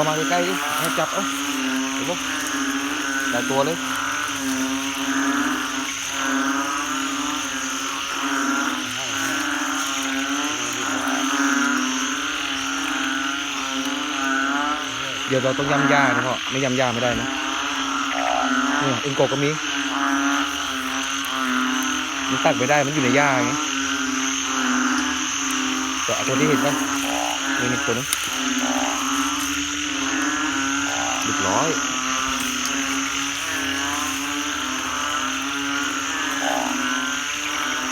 เข้ามาใกล้ๆดิให้จับเอ้าเดี๋ยวปุ๊บได้ตัวเลยเดี๋ยวเราต้องย่ำย่านะพ่อไม่ย่ำย่าไม่ได้นะเนี่ยอ็นโกะก็มีมันตัดไม่ได้มันอยู่ในหญ้าไงแต่เอาตัวที่เห็นกันนี่นี่ตัวนึง ร้อย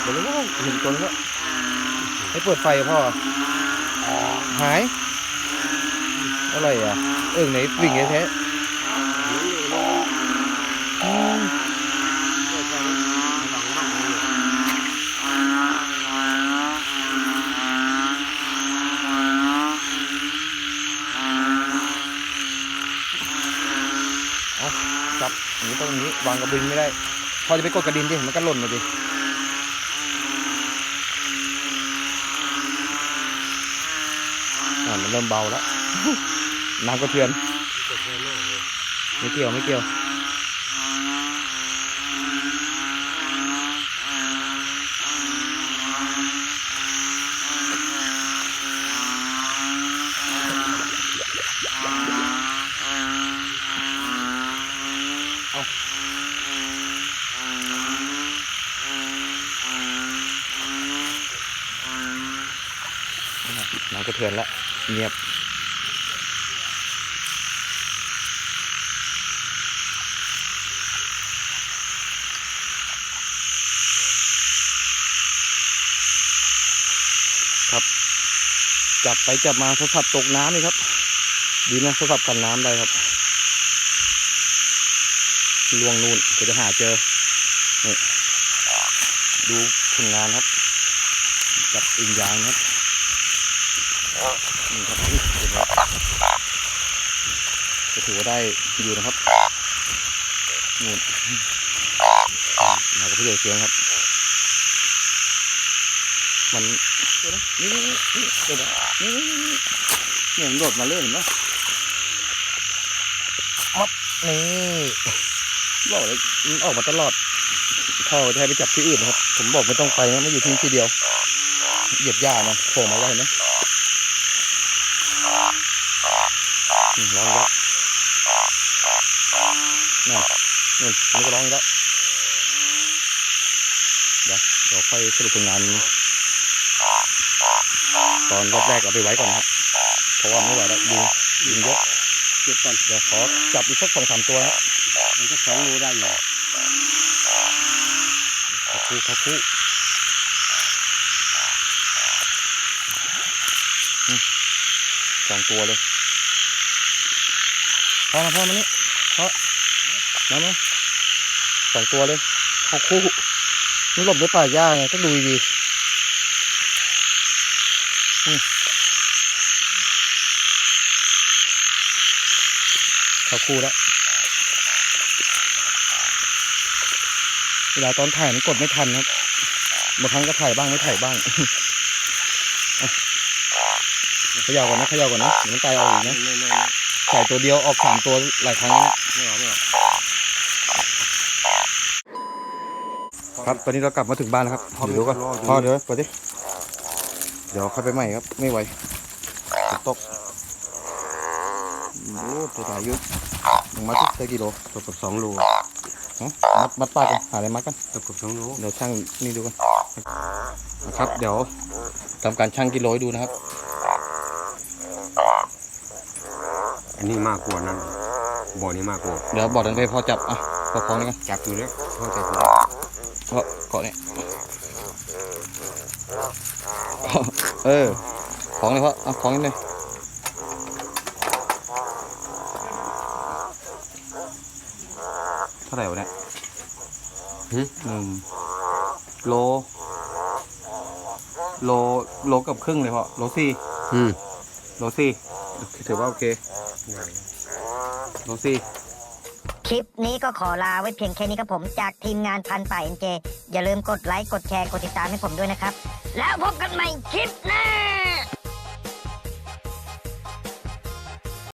เดี๋ยวแล้วเห็นตัวนึงแล้วให้เปิดไฟพ่อ หาย อะไรอะ เอิงไหนวิ่งแท้ๆอืม จับอย่างนี้ต้องนี้วางกระดิ่งไม่ได้ พอจะไปกดกระดิ่งดิมันก็หล่นมาดิอ่ามันเริ่มเบาแล้ว น้ำกระเทือน ไม่เกี่ยวไม่เกี่ยว น้ำกระเทือนแล้วเงียบครับ จับไปจับมาโทรศัพท์ตกน้ำเลยครับ ดีนะโทรศัพท์กันน้ำได้ครับลวงนู่นเดี๋ยวจะหาเจอนี่ดูผลงานครับ จับอิงยางครับ นี่ครับนี่เห็นไหมก็ถือว่าได้อยู่นะครับนู่นมากับพี่ใหญ่เสียงครับ มันเดี๋ยวนะนี่นี่นี่เดี๋ยวนะนี่นี่นี่เนี่ยมันโดดมาเรื่อยเห็นไหมมับนี่บอกเลยมันออกมาตลอดพ่อจะให้ไปจับที่อื่นนะครับ ผมบอกไม่ต้องไปนะไม่อยู่ที่นี่ที่เดียว เหยียบหญ้ามันโผล่มาไว้เห็นไหม อืม ร้องอีกแล้วนั่นนี่มันก็ร้องอีกแล้วเดี๋ยวเดี๋ยวค่อยสรุปผลงานตอนรอบแรกเอาไปไว้ก่อนนะครับเพราะว่าไม่ไหวแล้วยุงยุงเยอะเก็บก่อนเดี๋ยวขอจับอีกสักสองสามตัวนะมันก็สองรูได้อยู่ขอคู่ขอคู่อืมสองตัวเลย พอมาพอมานี่พอมามาสองตัวเลยเขาคู่นี่หลบด้วยป่าหญ้าไงต้องดูดีเขาคู่แล้วเวลาตอนถ่ายมันกดไม่ทันครับบางครั้งก็ถ่ายบ้างไม่ถ่ายบ้างเขย่าก่อนนะเขย่าก่อนนะมันตายเอาอีกนะ ไม่ไม่ไม่ถ่ายตัวเดียวออกสามตัวหลายครั้งแล้วนะไม่ออกไม่ออกครับตอนนี้เรากลับมาถึงบ้านแล้วครับเดี๋ยวดูก่อนพ่อเดี๋ยวเปิดดิเดี๋ยวเข้าไปใหม่ครับ ไม่ไหวฝนตกโอ้ตัวใหญ่อยู่ยังมัดได้กี่โลตกกับสองรูฮะมัดมัดปากกันหาอะไรมัดกันตกกับสองรูเดี๋ยวช่างนี่ดูกันนะครับ เดี๋ยวทำการชั่งกิโลให้ดูนะครับ อันนี้มากกว่านั้นบ่อนี้มากกว่าเดี๋ยวบอกดันไปพอจับอะพอคล้องนี่กันจับอยู่แล้วเข้าใจอยู่แล้วเพราะเกาะเนี่ยเออคล้องเลยเพราะเอาคล้องนิดนึงเท่าไหร่วะเนี่ยหนึ่งโล โล โลกับครึ่งเลยเพราะโลสี่อืมโลสี่ถือว่าโอเค โลสี่คลิปนี้ก็ขอลาไว้เพียงแค่นี้ครับผมจากทีมงานพันป่าเอ็นเจ อย่าลืมกดไลค์ กดแชร์ กดติดตามให้ผมด้วยนะครับ แล้วพบกันใหม่คลิปหน้า